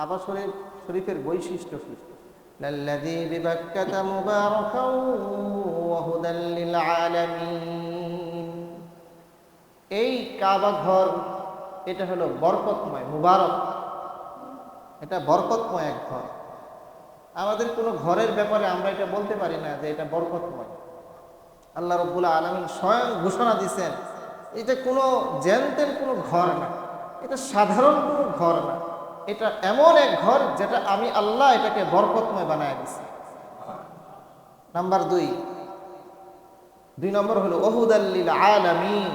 কাবা শরীফ শরীফের বৈশিষ্ট্য কি? বিবাক্কাতা মুবারাকাও ওয়া হুদাল লিল এই কাবা ঘর এটা হলো বরকতময় মুবারক। এটা বরকতময় এক ঘর। আমাদের কোনো ঘরের ব্যাপারে আমরা এটা বলতে পারি না যে এটা বরকতময়। আল্লাহ রব্বুল আলমিন স্বয়ং ঘোষণা দিছেন এটা কোনো জেনতেন কোনো ঘর না এটা সাধারণ কোনো ঘর না। এটা এমন এক ঘর যেটা আমি আল্লাহ এটাকে বরকতময় বানায় দিছি। নাম্বার দুই। দুই নম্বর হলো ওহুদাল্লিল আলামিন।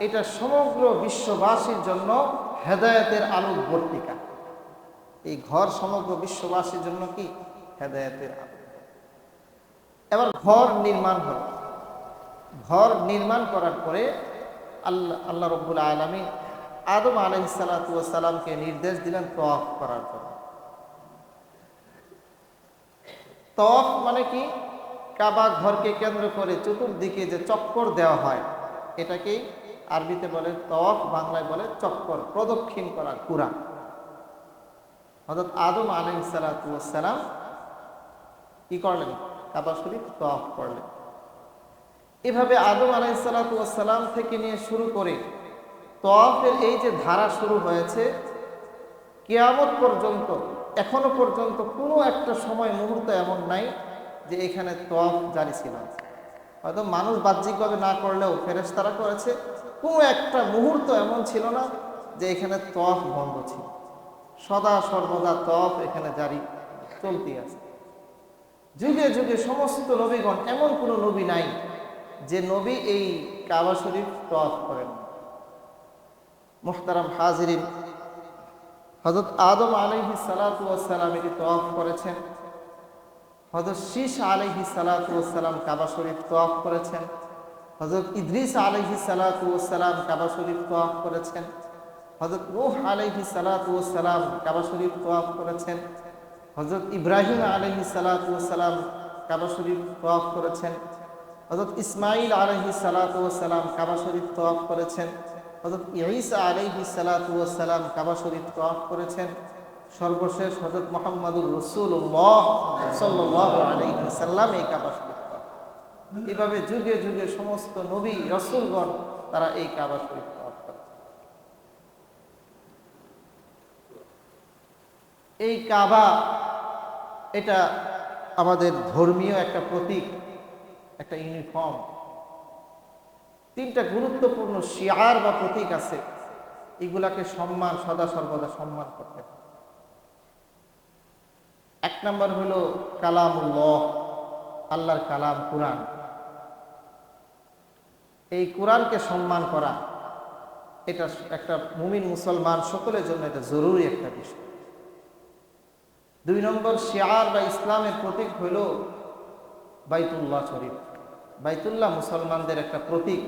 এটা সমগ্র বিশ্ববাসীর জন্য হেদায়তের আলোক বর্তিকা এই ঘর সমগ্র বিশ্ববাসীর জন্য কি? হেদায়েতের আলো এবার ঘর নির্মাণ হলো। ঘর নির্মাণ করার পরে আল্লাহ আল্লাহ রব্বুল আলমী আদম আলহিসাল্লামকে নির্দেশ দিলেন তফ করার জন্য। তফ মানে কি? কাবা ঘরকে কেন্দ্র করে চতুর্দিকে যে চক্কর দেওয়া হয়, এটাকেই আরবিতে বলে তফ বাংলায় বলে চক্কর, প্রদক্ষিণ করা কুরা অর্থাৎ আদম আলহিসাল্লাম কি করলেন? কাবা শরীফ তফ করলেন। এভাবে আদম আলাইসালাম থেকে নিয়ে শুরু করে তফের এই যে ধারা শুরু হয়েছে, কেয়ামত পর্যন্ত, এখনও পর্যন্ত কোনো একটা সময় মুহূর্ত এমন নাই যে এখানে তফ জারি ছিল হয়তো মানুষ বাহ্যিকভাবে না করলেও ফেরেশতারা করেছে, কোনো একটা মুহূর্ত এমন ছিল না যে এখানে তফ বন্ধ ছিল। সদা সর্বদা তফ এখানে জারি চলতি আছে। যুগে যুগে সমস্ত নবীগণ, এমন কোনো নবী নাই যে নবী এই কাবা শরীফ তফ করেন মুখতারাম হাজিরিন। হজরত আদম আলহি সালাতাম এটি তফ করেছেন। হজরত শীষ আলহি সালাতাম কাবা শরীফ তফ করেছেন। হজরত ইদ্রিস আলহি সালাতাম কাবা শরীফ তফ করেছেন। হজরত নুহ আলহি সালাতাম কাবা শরীফ তোয়াফ করেছেন। হজরত ইব্রাহিম আলহি সালাতাম কাবা শরীফ তফ করেছেন। হজরত ইসমাইল আলহি সালাতাম কাবা শরীফ তফ করেছেন। হজরত ইসা আলহি সালাতাম কাবা শরীফ তফ করেছেন। সর্বশেষ হজরত মোহাম্মদুর রসুল্লাহ সাল্লাহ সাল্লাম এই কাবা শরীফ এভাবে যুগে যুগে সমস্ত নবী, রসুলগণ তারা এই কাবা শরীফ এই কাবা, এটা আমাদের ধর্মীয় একটা প্রতীক, একটা ইউনিফর্ম। তিনটা গুরুত্বপূর্ণ শিয়ার বা প্রতীক আছে, এগুলাকে সম্মান, সদা সর্বদা সম্মান করতে হবে। এক নম্বর হলো কালামুল্লাহ, আল্লাহর কালাম কোরআন। এই কোরআনকে সম্মান করা, এটা একটা মুমিন মুসলমান সকলের জন্য এটা জরুরি একটা বিষয়। দুই নম্বর, শিয়ার বা ইসলামের প্রতীক হইল বাইতুল্লাহ শরীফ। বাইতুল্লাহ মুসলমানদের একটা প্রতীক।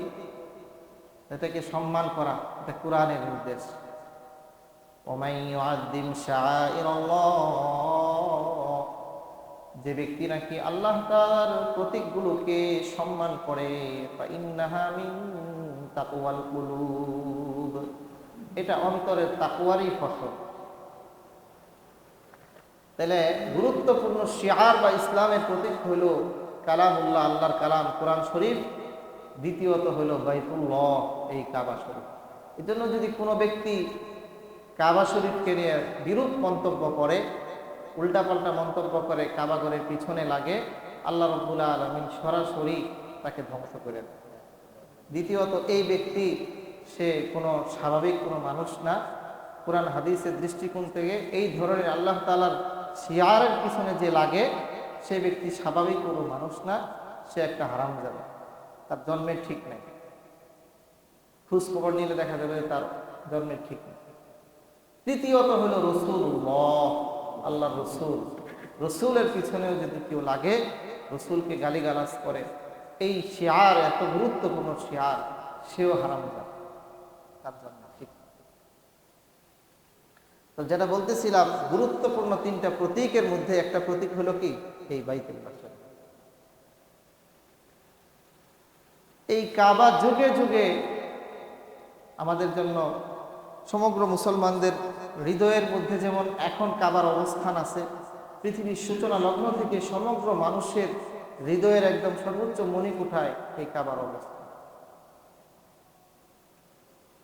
এটাকে সম্মান করা, এটা কোরআনের নির্দেশ। যে ব্যক্তি নাকি আল্লাহ তার প্রতীকগুলোকে সম্মান করে এটা অন্তরের তাকুয়ারই ফসল। তাহলে গুরুত্বপূর্ণ শিয়ার বা ইসলামের প্রতীক হইল কালামুল্লাহ, আল্লাহর কালাম, কোরআন শরীফ। দ্বিতীয়ত হইল বাইতুল্লাহ, এই কাবা শরীফ। এই জন্য যদি কোনো ব্যক্তি কাবা শরীফকে নিয়ে বিরূপ মন্তব্য করে, উল্টাপাল্টা মন্তব্য করে কাবাগরের পিছনে লাগে, আল্লাহ রব্বুল্লাহ আলমিন সরাসরি তাকে ধ্বংস করে দ্বিতীয়ত, এই ব্যক্তি সে কোনো স্বাভাবিক কোনো মানুষ না। কোরআন হাদিসের দৃষ্টিকোণ থেকে এই ধরনের আল্লাহ তালার শিয়ারের পিছনে যে লাগে সে ব্যক্তি স্বাভাবিক কোনো মানুষ না, সে একটা হারাম যাবে তার জন্মের ঠিক নেই। খোঁজ খবর নিলে দেখা যাবে তার জন্মের ঠিক নেই। তৃতীয়ত হলো রসুল আল্লাহ রসুল। রসুলের পিছনেও যদি কেউ লাগে, রসুলকে গালিগালাজ করে। এই শেয়ার, এত গুরুত্বপূর্ণ শেয়ার, সেও হারাম যাবে তার জন্য ঠিক তো যেটা বলতেছিলাম, গুরুত্বপূর্ণ তিনটা প্রতীকের মধ্যে একটা প্রতীক হলো কি? এই বাইতুল্লাহ এই কাবা যুগে যুগে আমাদের জন্য সমগ্র মুসলমানদের হৃদয়ের মধ্যে যেমন এখন কাবার অবস্থান আছে, পৃথিবীর সূচনা লগ্ন থেকে সমগ্র মানুষের হৃদয়ের একদম সর্বোচ্চ মণিকুঠায় এই কাবার অবস্থান।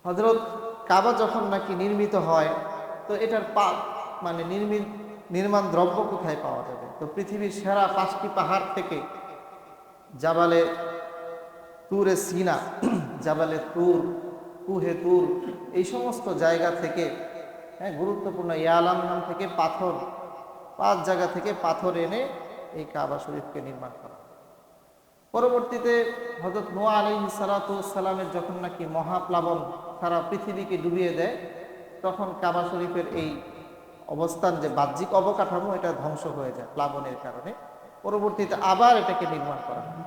হজরত কাবা যখন নাকি নির্মিত হয় তো এটার পা মানে নির্মিত নির্মাণ দ্রব্য কোথায় পাওয়া যাবে? তো পৃথিবীর সেরা পাঁচটি পাহাড় থেকে জাবালে তুরে সিনা, জাবালে তুর কুহে তুর, এই সমস্ত জায়গা থেকে হ্যাঁ গুরুত্বপূর্ণ ইয়ালাম নাম থেকে পাথর, পাঁচ জায়গা থেকে পাথর এনে এই কাবা শরীফকে নির্মাণ করা পরবর্তীতে হজরত নোয়া আলী সালাতামের যখন নাকি মহাপ্লাবন সারা পৃথিবীকে ডুবিয়ে দেয় তখন কাবা শরীফের এই অবস্থান যে বাহ্যিক অবকাঠামো, এটা ধ্বংস হয়ে যায় প্লাবনের কারণে। পরবর্তীতে আবার এটাকে নির্মাণ করা হয়।